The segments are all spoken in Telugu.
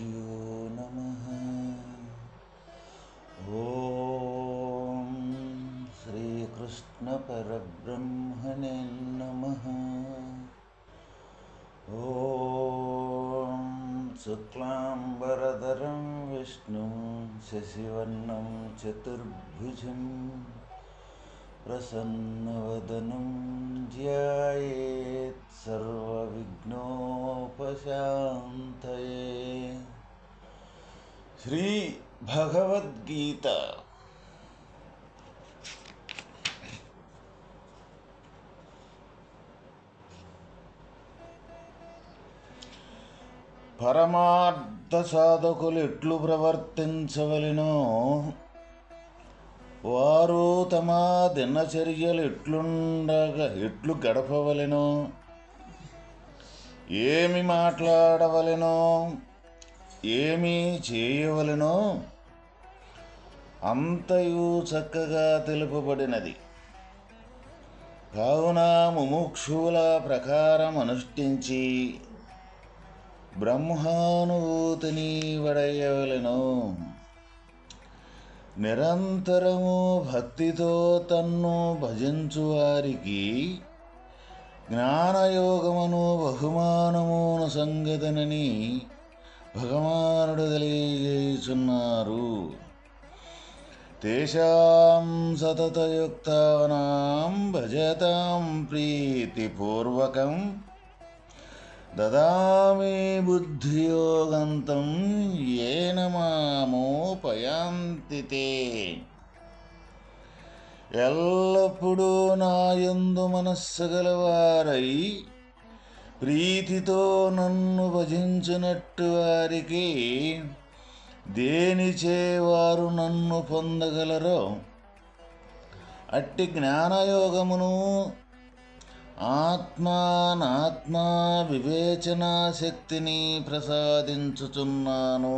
नमः। ॐ श्रीकृष्णपरब्रह्मणे नमः। ॐ शुक्लाम्बरधरं विष्णुं शशिवर्णं चतुर्भुजं प्रसन्नवदनं ध्यायेत् सर्वविघ्नोपशान्तये శ్రీ భగవద్గీత పరమార్థ సాధకులు ఎట్లు ప్రవర్తించవలెనో వారు తమ దినచర్యలు ఎట్లుండగా ఎట్లు గడపవలెనో ఏమి మాట్లాడవలెనో ఏమి చేయవలెనో అంతయు చక్కగా తెలుపబడినది. కావున ముముక్షువుల ప్రకారం అనుష్ఠించి బ్రహ్మానుభూతిని వడయవలెను నిరంతరము భక్తితో తన్ను భజించు వారికి జ్ఞానయోగమును బహుమానమును సంగతనని భగవానుడు తెలియజేయుచున్నారు తేషాం సతతయుక్తానాం భజతాం ప్రీతిపూర్వకం దదామి బుద్ధియోగంతం ఏన మామోపయాంతి తే. ఎల్లప్పుడూ నాయందు మనస్సు గలవారై ప్రీతితో నన్ను భజించినట్టు వారికి దేనిచే వారు నన్ను పొందగలరో అట్టి జ్ఞానయోగమును ఆత్మానాత్మా వివేచనా శక్తిని ప్రసాదించుచున్నాను.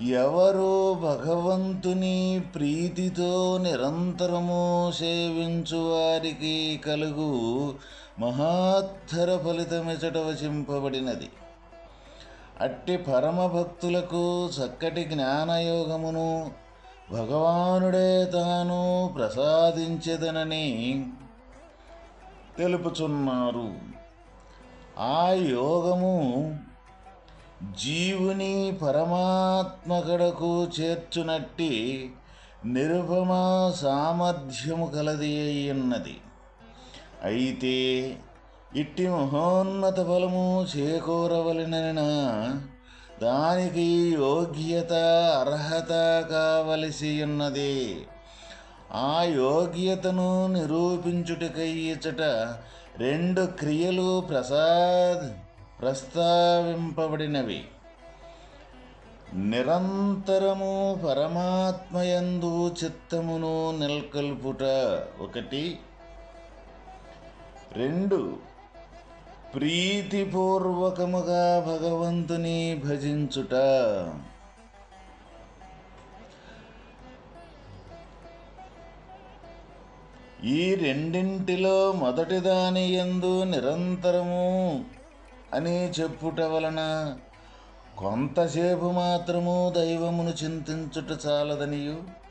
ఎవరు భగవంతుని ప్రీతితో నిరంతరము సేవించు వారికి కలుగు మహాత్తర ఫలితమిచట వచింపబడినది. అట్టి పరమభక్తులకు చక్కటి జ్ఞానయోగమును భగవానుడే తాను ప్రసాదించదనని తెలుపుచున్నారు. ఆ యోగము జీవుని పరమాత్మకడకు చేర్చునట్టి నిరుపమా సామర్థ్యము కలది అయ్యున్నది. అయితే ఇట్టి మహోన్నత ఫలము చేకూరవలన దానికి యోగ్యత అర్హత కావలసి ఉన్నది ఆ యోగ్యతను నిరూపించుటకై ఇచ్చట రెండు క్రియలు ప్రసాద్ ప్రస్తావింపబడినవి. నిరంతరము పరమాత్మయందు చిత్తమును నెలకొల్పుట ఒకటి. రెండు ప్రీతిపూర్వకముగా భగవంతుని భజించుట. ఈ రెండింటిలో మొదటిదాని ఎందు నిరంతరము అని చెప్పుట వలన కొంతసేపు మాత్రము దైవమును చింతించుట చాలదనియు.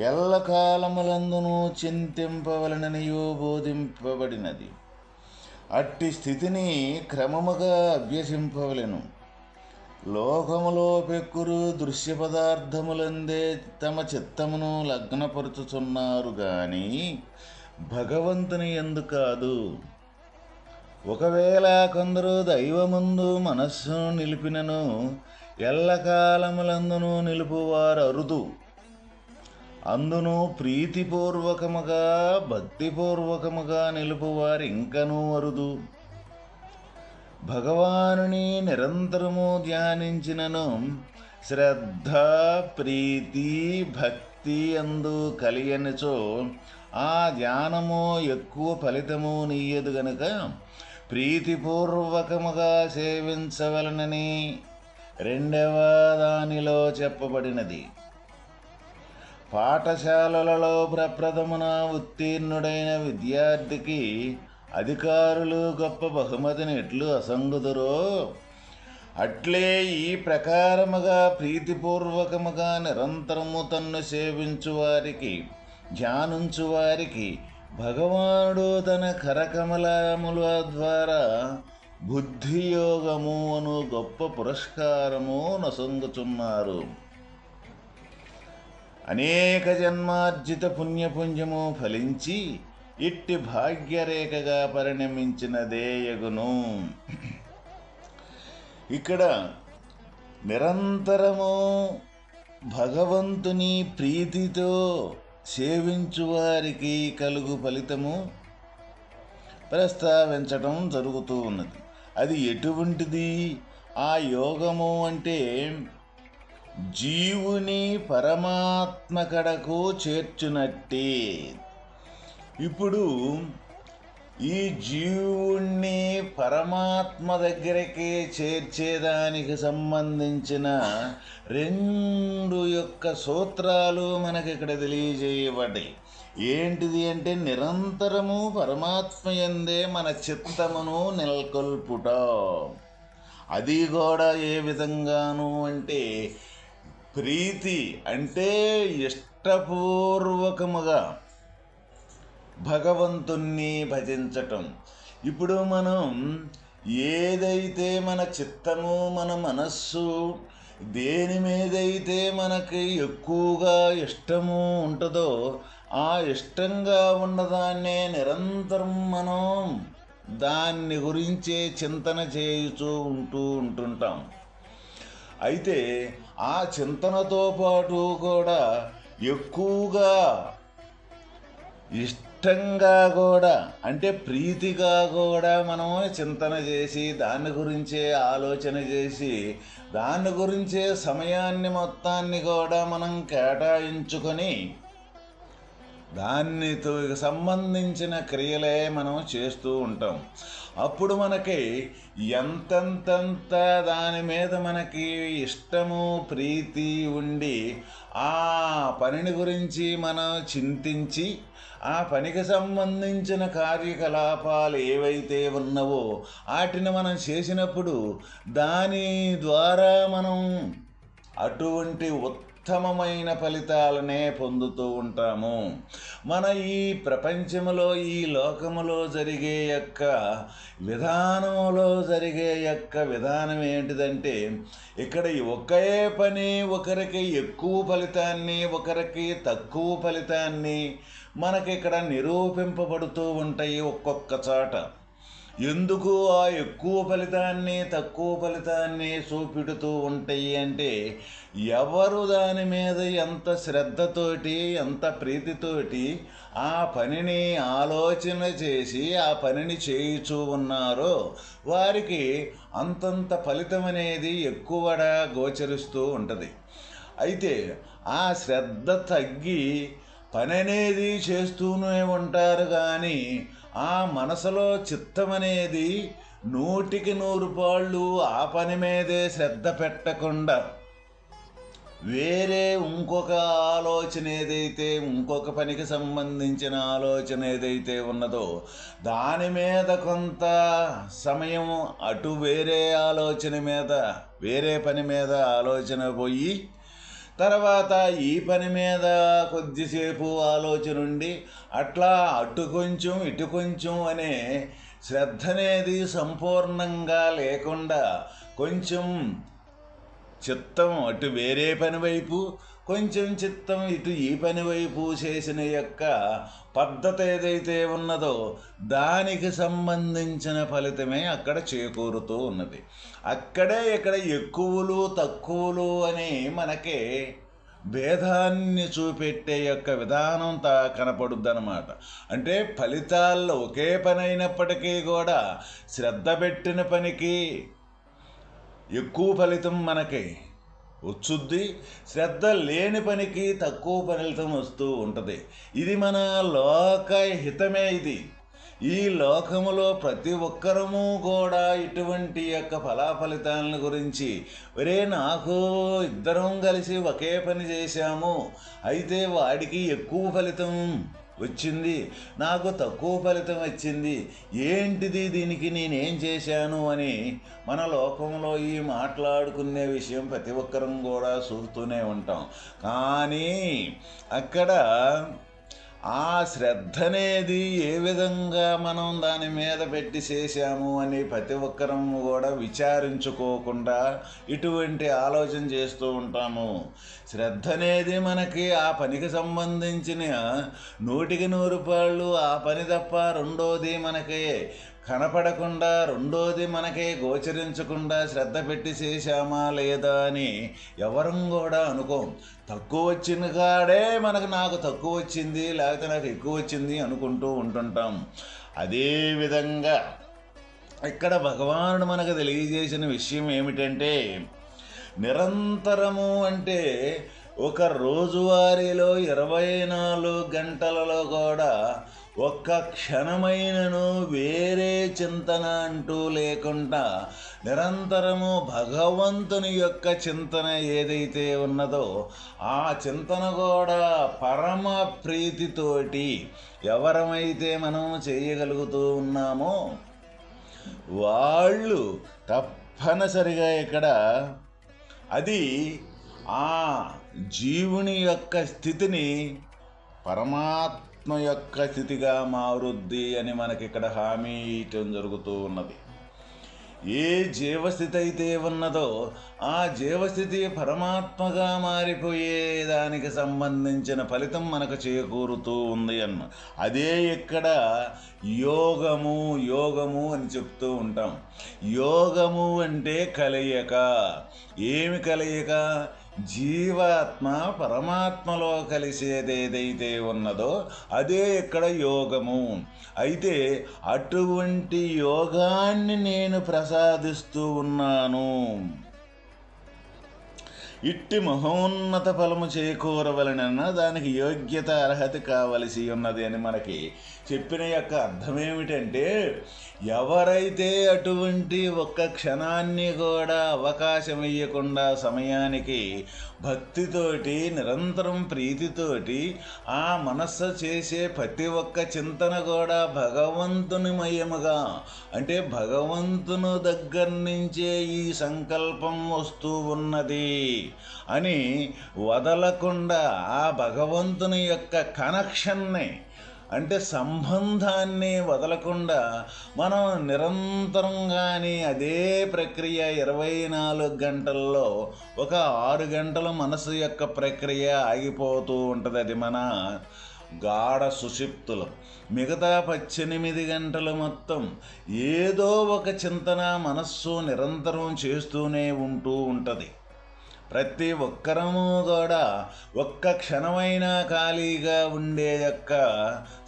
ఎల్లకాలములందును చింతింపవలననియో బోధింపబడినది. అట్టి స్థితిని క్రమముగా అభ్యసింపవలెను. లోకములో పెక్కురు దృశ్య పదార్థములందే తమ చిత్తమును లగ్నపరుచుచున్నారు గాని భగవంతుని ఎందుకు కాదు. ఒకవేళ కొందరు దైవముందు మనస్సును నిలిపినను ఎల్లకాలములందును నిలుపువారు అరుదు అందును ప్రీతిపూర్వకముగా భక్తిపూర్వకముగా నిలుపువారు ఇంకనూ అరుదు. భగవానుని నిరంతరము ధ్యానించినను శ్రద్ధ ప్రీతి భక్తి అందు కలియనిచో ఆ ధ్యానము ఎక్కువ ఫలితము నీయదు గనుక ప్రీతిపూర్వకముగా సేవించవలనని రెండవ దానిలో చెప్పబడినది. పాఠశాలలలో ప్రప్రథమున ఉత్తీర్ణుడైన విద్యార్థికి అధికారులు గొప్ప బహుమతిని ఎట్లు అసంగుదురో అట్లే ఈ ప్రకారముగా ప్రీతిపూర్వకముగా నిరంతరము తన్ను సేవించు వారికి వారికి భగవానుడు తన కరకమలముల ద్వారా బుద్ధియోగము అను గొప్ప పురస్కారము నొసంగుచున్నారు. అనేక జన్మార్జిత పుణ్యపుణ్యము ఫలించి ఇట్టి భాగ్యరేఖగా పరిణమించిన దేయగును. ఇక్కడ నిరంతరము భగవంతుని ప్రీతితో సేవించువారికి కలుగు ఫలితము ప్రస్తావించటం జరుగుతూ ఉన్నది. అది ఎటువంటిది? ఆ యోగము అంటే జీవుని పరమాత్మ కడకు చేర్చునట్టే. ఇప్పుడు ఈ జీవుణ్ణి పరమాత్మ దగ్గరికి చేర్చేదానికి సంబంధించిన రెండు యొక్క సూత్రాలు మనకి ఇక్కడ తెలియజేయబడ్డాయి. ఏంటిది అంటే నిరంతరము పరమాత్మ ఎందే మన చిత్తమును నెలకొల్పుట. అది కూడా ఏ విధంగాను అంటే ప్రీతి అంటే ఇష్టపూర్వకముగా భగవంతుణ్ణి భజించటం. ఇప్పుడు మనం ఏదైతే మన చిత్తము మన మనస్సు దేని మీదైతే మనకి ఎక్కువగా ఇష్టము ఉంటుందో ఆ ఇష్టంగా ఉన్నదాన్నే నిరంతరం మనం దాన్ని గురించే చింతన చేయుచూ ఉంటూ ఉంటుంటాం. అయితే ఆ చింతనతో పాటు కూడా ఎక్కువగా ఇష్ట ఇష్టంగా కూడా అంటే ప్రీతిగా కూడా మనం చింతన చేసి దాని గురించే ఆలోచన చేసి దాని గురించే సమయాన్ని మొత్తాన్ని కూడా మనం కేటాయించుకొని దానితో సంబంధించిన క్రియలే మనం చేస్తూ ఉంటాం. అప్పుడు మనకి ఎంతెంతంత దాని మీద మనకి ఇష్టము ప్రీతి ఉండి ఆ పనిని గురించి మనం చింతించి ఆ పనికి సంబంధించిన కార్యకలాపాలు ఏవైతే ఉన్నవో వాటిని మనం చేసినప్పుడు దాని ద్వారా మనం అటువంటి ఉత్తమమైన ఫలితాలనే పొందుతూ ఉంటాము. మన ఈ ప్రపంచములో ఈ లోకములో జరిగే యొక్క విధానములో జరిగే యొక్క విధానం ఏంటిదంటే ఇక్కడ ఒకే పని ఒకరికి ఎక్కువ ఫలితాన్ని ఒకరికి తక్కువ ఫలితాన్ని మనకి ఇక్కడ నిరూపింపబడుతూ ఉంటాయి ఒక్కొక్క చోట. ఎందుకు ఆ ఎక్కువ ఫలితాన్ని తక్కువ ఫలితాన్ని చూపెడుతూ ఉంటాయి అంటే ఎవరు దాని మీద ఎంత శ్రద్ధతోటి ఎంత ప్రీతితోటి ఆ పనిని ఆలోచన చేసి ఆ పనిని చేయుచూ ఉన్నారో వారికి అంతంత ఫలితం అనేది ఎక్కువగా గోచరిస్తూ ఉంటుంది. అయితే ఆ శ్రద్ధ తగ్గి పని అనేది చేస్తూనే ఉంటారు కానీ ఆ మనసులో చిత్తమనేది నూటికి నూరు పాళ్ళు ఆ పని మీదే శ్రద్ధ పెట్టకుండా వేరే ఇంకొక ఆలోచన ఏదైతే ఇంకొక పనికి సంబంధించిన ఆలోచన ఏదైతే ఉన్నదో దాని మీద కొంత సమయం అటు వేరే ఆలోచన మీద వేరే పని మీద ఆలోచన పోయి తర్వాత ఈ పని మీద కొద్దిసేపు ఆలోచన ఉండి అట్లా అటు కొంచెం ఇటు కొంచెం అనే శ్రద్ధ అనేది సంపూర్ణంగా లేకుండా కొంచెం చిత్తం అటు వేరే పని వైపు కొంచెం చిత్తం ఇటు ఈ పని వైపు చేసిన యొక్క పద్ధతి ఏదైతే ఉన్నదో దానికి సంబంధించిన ఫలితమే అక్కడ చేకూరుతూ ఉన్నది. అక్కడే ఇక్కడ ఎక్కువలు తక్కువలు అని మనకి భేదాన్ని చూపెట్టే యొక్క విధానం తా కనపడుద్దనమాట అంటే ఫలితాల్లో ఒకే పని అయినప్పటికీ కూడా శ్రద్ధ పెట్టిన పనికి ఎక్కువ ఫలితం మనకి. వచ్చుద్ది. శ్రద్ధ లేని పనికి తక్కువ ఫలితం వస్తూ ఉంటుంది. ఇది మన లోక హితమే ఇది. ఈ లోకములో ప్రతి ఒక్కరము కూడా ఇటువంటి యొక్క ఫలాఫలితాలను గురించి ఒరే నాకు ఇద్దరం కలిసి ఒకే పని చేశాము అయితే వాడికి ఎక్కువ ఫలితం వచ్చింది. నాకు తక్కువ ఫలితం వచ్చింది ఏంటిది దీనికి నేనేం చేశాను అని మన లోకంలో ఈ మాట్లాడుకునే విషయం ప్రతి ఒక్కరం కూడా చూస్తూనే ఉంటాం. కానీ అక్కడ ఆ శ్రద్ధ అనేది ఏ విధంగా మనం దాని మీద పెట్టి చేశాము అని ప్రతి ఒక్కరం కూడా విచారించుకోకుండా ఇటువంటి ఆలోచన చేస్తూ ఉంటాము. శ్రద్ధ అనేది మనకి ఆ పనికి సంబంధించిన నూటికి నూరు రూపాయలు ఆ పని తప్ప రెండోది మనకి. కనపడకుండా రెండోది మనకి. గోచరించకుండా శ్రద్ధ పెట్టి చేశామా లేదా అని ఎవరం కూడా అనుకోం. తక్కువ వచ్చిన కాడే మనకు నాకు తక్కువ వచ్చింది లేకపోతే నాకు ఎక్కువ వచ్చింది అనుకుంటూ ఉంటుంటాం. అదేవిధంగా ఇక్కడ భగవానుడు మనకు తెలియజేసిన విషయం ఏమిటంటే నిరంతరము అంటే ఒక రోజువారీలో ఇరవై నాలుగు గంటలలో కూడా ఒక్క క్షణమైనను వేరే చింతన అంటూ లేకుండా నిరంతరము భగవంతుని యొక్క చింతన ఏదైతే ఉన్నదో ఆ చింతన కూడా పరమ ప్రీతితోటి ఎవరమైతే మనం చేయగలుగుతూ ఉన్నామో వాళ్ళు తప్పనిసరిగా ఇక్కడ అది ఆ జీవుని యొక్క స్థితిని పరమాత్మ యొక్క స్థితిగా మారుద్ది అని మనకి ఇక్కడ హామీ ఇవ్వటం జరుగుతూ ఉన్నది. ఏ జీవస్థితి అయితే ఉన్నదో ఆ జీవస్థితి పరమాత్మగా మారిపోయే దానికి సంబంధించిన ఫలితం మనకు చేకూరుతూ ఉంది అన్న. అదే ఇక్కడ యోగము యోగము అని చెప్తూ ఉంటాం. యోగము అంటే కలయిక. ఏమి కలయిక? జీవాత్మ పరమాత్మలో కలిసేది ఏదైతే ఉన్నదో అదే ఇక్కడ యోగము. అయితే అటువంటి యోగాన్ని నేను ప్రసాదిస్తూ ఉన్నాను. ఇట్టి మహోన్నత ఫలము చేకూరవలనన్న దానికి యోగ్యత అర్హత కావలసి ఉన్నది అని మనకి చెప్పిన యొక్క అర్థం ఏమిటంటే ఎవరైతే అటువంటి ఒక్క క్షణాన్ని కూడా అవకాశం ఇవ్వకుండా సమయానికి భక్తితోటి నిరంతరం ప్రీతితోటి ఆ మనస్సు చేసే ప్రతి ఒక్క చింతన కూడా భగవంతుని మయముగా అంటే భగవంతుని దగ్గర నుంచే ఈ సంకల్పం వస్తూ ఉన్నది అని వదలకుండా ఆ భగవంతుని యొక్క కనెక్షన్ని అంటే సంబంధాన్ని వదలకుండా మనం నిరంతరంగానే అదే ప్రక్రియ ఇరవై నాలుగు గంటల్లో ఒక ఆరు గంటల మనసు యొక్క ప్రక్రియ ఆగిపోతూ ఉంటుంది. అది మన గాఢ సుషిప్తులు. మిగతా పద్దెనిమిది గంటలు మొత్తం ఏదో ఒక చింతన మనస్సు నిరంతరం చేస్తూనే ఉంటూ ఉంటుంది. ప్రతి ఒక్కరము కూడా ఒక్క క్షణమైనా ఖాళీగా ఉండే యొక్క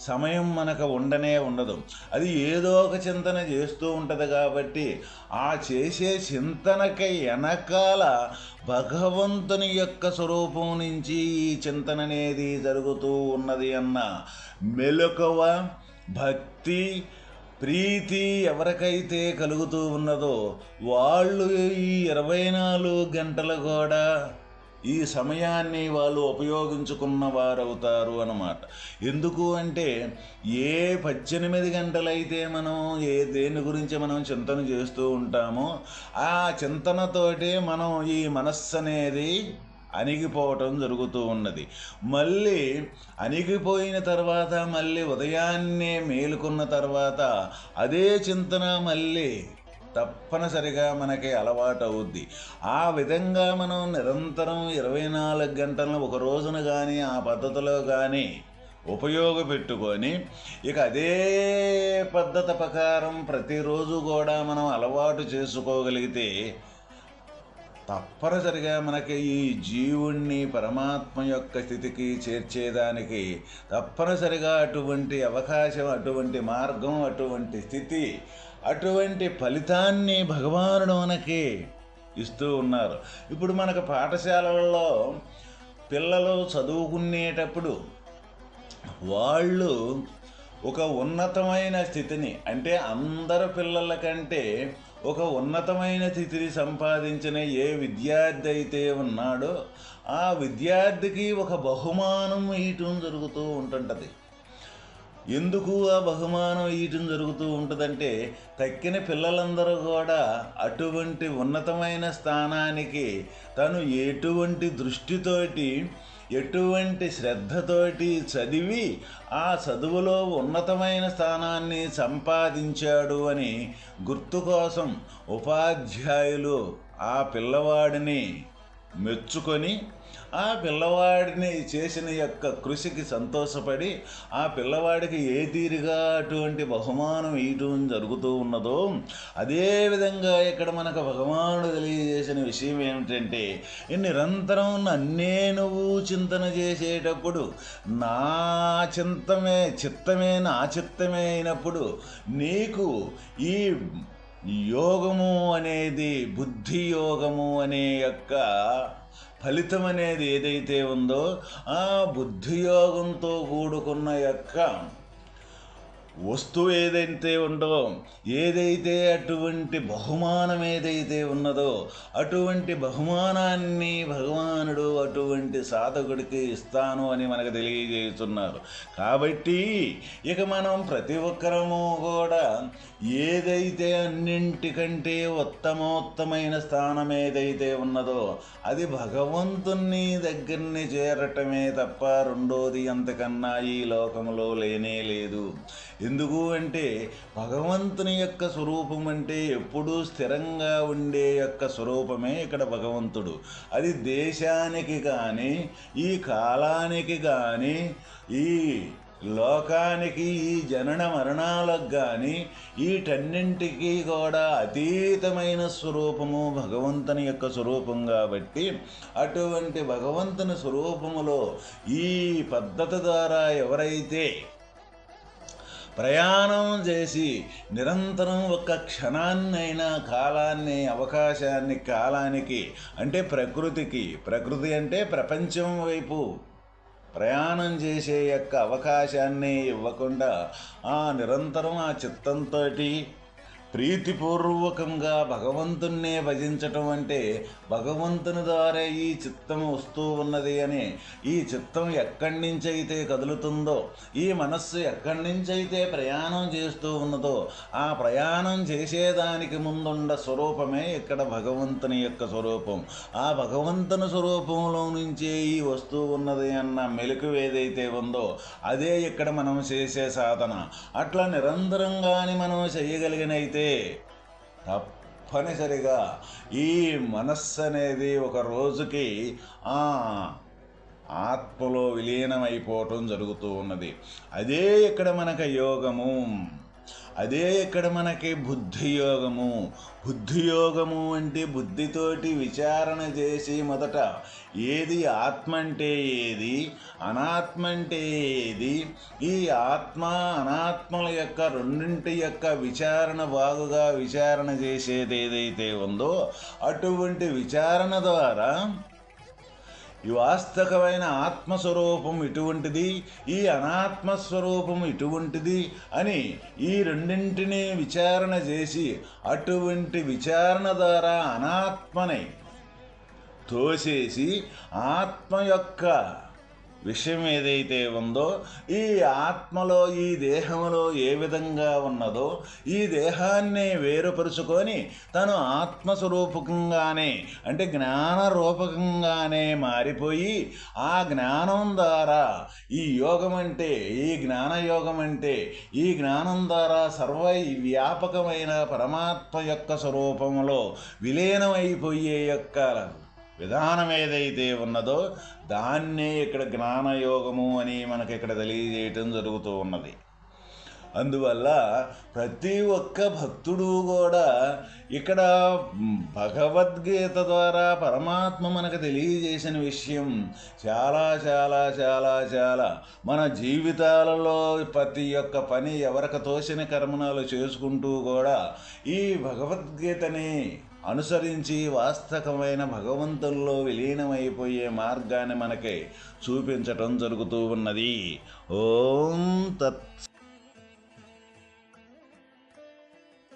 సమయం మనకు ఉండనే ఉండదు. అది ఏదో ఒక చింతన చేస్తూ ఉంటుంది కాబట్టి ఆ చేసే చింతనకై వెనకాల భగవంతుని యొక్క స్వరూపం నుంచి ఈ చింతన అనేది జరుగుతూ ఉన్నది అన్న మెలకువ భక్తి ప్రీతి ఎవరికైతే కలుగుతూ ఉన్నదో వాళ్ళు ఈ ఇరవై నాలుగు గంటలు కూడా ఈ సమయాన్ని వాళ్ళు ఉపయోగించుకున్న వారు అవుతారు అన్నమాట. ఎందుకు అంటే ఏ పద్దెనిమిది గంటలైతే మనం ఏ దేని గురించి మనం చింతన చేస్తూ ఉంటామో ఆ చింతనతోటే మనం ఈ మనస్సు అనేది అణిగిపోవటం జరుగుతూ ఉన్నది. మళ్ళీ అణిగిపోయిన తర్వాత మళ్ళీ ఉదయాన్నే మేలుకున్న తర్వాత అదే చింతన మళ్ళీ తప్పనిసరిగా మనకి అలవాటు అవుద్ది ఆ విధంగా మనం నిరంతరం ఇరవై నాలుగు గంటలను ఒక రోజున కానీ ఆ పద్ధతిలో కానీ ఉపయోగపెట్టుకొని ఇక అదే పద్ధతి ప్రకారం ప్రతిరోజు కూడా మనం అలవాటు చేసుకోగలిగితే తప్పనిసరిగా మనకి ఈ జీవుణ్ణి పరమాత్మ యొక్క స్థితికి చేర్చేదానికి తప్పనిసరిగా అటువంటి అవకాశం అటువంటి మార్గం అటువంటి స్థితి అటువంటి ఫలితాన్ని భగవానుడు మనకి ఇస్తూ ఉన్నారు. ఇప్పుడు మనకు పాఠశాలల్లో పిల్లలు చదువుకునేటప్పుడు వాళ్ళు ఒక ఉన్నతమైన స్థితిని అంటే అందరు పిల్లల కంటే ఒక ఉన్నతమైన స్థితిని సంపాదించిన ఏ విద్యార్థి అయితే ఉన్నాడో ఆ విద్యార్థికి ఒక బహుమానం ఇయటం జరుగుతూ ఉంటుంటుంది. ఎందుకు ఆ బహుమానం ఇయటం జరుగుతూ ఉంటుందంటే తక్కిన పిల్లలందరూ కూడా అటువంటి ఉన్నతమైన స్థానానికి తను ఎటువంటి దృష్టితోటి ఎటువంటి శ్రద్ధతోటి చదివి ఆ చదువులో ఉన్నతమైన స్థానాన్ని సంపాదించాడు అని గుర్తు కోసం ఉపాధ్యాయులు ఆ పిల్లవాడిని మెచ్చుకొని ఆ పిల్లవాడిని చేసిన యొక్క కృషికి సంతోషపడి ఆ పిల్లవాడికి ఏ తీరుగా అటువంటి బహుమానం ఇయటం జరుగుతూ ఉన్నదో అదేవిధంగా ఇక్కడ మనకు భగవానుడు తెలియజేసిన విషయం ఏమిటంటే నిరంతరం నన్నే నువ్వు చింతన చేసేటప్పుడు నా చింతమే చిత్తమే నా చిత్తమే అయినప్పుడు నీకు ఈ యోగము అనేది బుద్ధి యోగము అనే యొక్క ఫలితం అనేది ఏదైతే ఉందో ఆ బుద్ధియోగంతో కూడుకున్న యొక్క వస్తువు ఏదైతే ఉందో ఏదైతే అటువంటి బహుమానం ఏదైతే ఉన్నదో అటువంటి బహుమానాన్ని భగవానుడు అటువంటి సాధకుడికి ఇస్తాను అని మనకు తెలియజేస్తున్నారు. కాబట్టి ఇక మనం ప్రతి ఒక్కరము కూడా ఏదైతే అన్నింటికంటే ఉత్తమోత్తమైన స్థానం ఏదైతే ఉన్నదో అది భగవంతుని దగ్గరని చేరటమే తప్ప రెండోది అంతకన్నా ఈ లోకంలో లేనే లేదు. ఎందుకు అంటే భగవంతుని యొక్క స్వరూపం అంటే ఎప్పుడూ స్థిరంగా ఉండే యొక్క స్వరూపమే ఇక్కడ భగవంతుడు. అది దేశానికి కానీ ఈ కాలానికి కానీ ఈ లోకానికి ఈ జనన మరణాలకు కానీ వీటన్నింటికి కూడా అతీతమైన స్వరూపము భగవంతుని యొక్క స్వరూపం కాబట్టి అటువంటి భగవంతుని స్వరూపములో ఈ పద్ధతి ద్వారా ఎవరైతే ప్రయాణం చేసి నిరంతరం ఒక క్షణాన్నైనా కాలాన్ని అవకాశాన్ని కాలానికి అంటే ప్రకృతికి ప్రకృతి అంటే ప్రపంచం వైపు ప్రయాణం చేసే యొక్క అవకాశాన్ని ఇవ్వకుండా ఆ నిరంతరం ఆ చిత్తంతో ప్రీతిపూర్వకంగా భగవంతుణ్ణే భజించటం అంటే భగవంతుని ద్వారా ఈ చిత్తం వస్తూ ఉన్నది అని ఈ చిత్తం ఎక్కడి నుంచైతే కదులుతుందో ఈ మనస్సు ఎక్కడి నుంచైతే అయితే ప్రయాణం చేస్తూ ఉన్నదో ఆ ప్రయాణం చేసేదానికి ముందుండ స్వరూపమే ఇక్కడ భగవంతుని యొక్క స్వరూపం. ఆ భగవంతుని స్వరూపంలో నుంచే ఈ వస్తువు ఉన్నది అన్న మెలకు ఏదైతే ఉందో అదే ఇక్కడ మనం చేసే సాధన. అట్లా నిరంతరంగాని మనం చేయగలిగినైతే తప్పనిసరిగా ఈ మనస్సు అనేది ఒక రోజుకి ఆ ఆత్మలో విలీనమైపోవటం జరుగుతూ ఉన్నది. అదే ఇక్కడ మనకు యోగము. అదే ఇక్కడ మనకి బుద్ధియోగము. బుద్ధియోగము అంటే బుద్ధితోటి విచారణ చేసి మొదట ఏది ఆత్మ అంటే ఏది అనాత్మ అంటే ఏది ఈ ఆత్మ అనాత్మల యొక్క రెండింటి యొక్క విచారణ బాగుగా విచారణ చేసేది ఏదైతే ఉందో అటువంటి విచారణ ద్వారా వాస్తవమైన ఆత్మస్వరూపం ఇటువంటిది ఈ అనాత్మస్వరూపం ఇటువంటిది అని ఈ రెండింటినీ విచారణ చేసి అటువంటి విచారణ ద్వారా అనాత్మని తోసేసి ఆత్మ యొక్క విషయం ఏదైతే ఉందో ఈ ఆత్మలో ఈ దేహంలో ఏ విధంగా ఉన్నదో ఈ దేహాన్ని వేరుపరుచుకొని తను ఆత్మస్వరూపకంగానే అంటే జ్ఞాన రూపకంగానే మారిపోయి ఆ జ్ఞానం ద్వారా ఈ యోగం అంటే ఈ జ్ఞానయోగం అంటే ఈ జ్ఞానం ద్వారా సర్వ వ్యాపకమైన పరమాత్మ యొక్క స్వరూపంలో విలీనమైపోయే యొక్క విధానం ఏదైతే ఉన్నదో దాన్నే ఇక్కడ జ్ఞానయోగము అని మనకి ఇక్కడ తెలియజేయటం జరుగుతూ ఉన్నది. అందువల్ల ప్రతి ఒక్క భక్తుడు కూడా ఇక్కడ భగవద్గీత ద్వారా పరమాత్మ మనకు తెలియజేసిన విషయం చాలా చాలా చాలా చాలా. మన జీవితాలలో ప్రతి ఒక్క పని ఎవరికి తోసిన కర్మణాలు చేసుకుంటూ కూడా ఈ భగవద్గీతని అనుసరించి వాస్తవమైన భగవంతుల్లో విలీనమైపోయే మార్గాన్ని మనకి చూపించటం జరుగుతూ ఉన్నది. ఓం తత్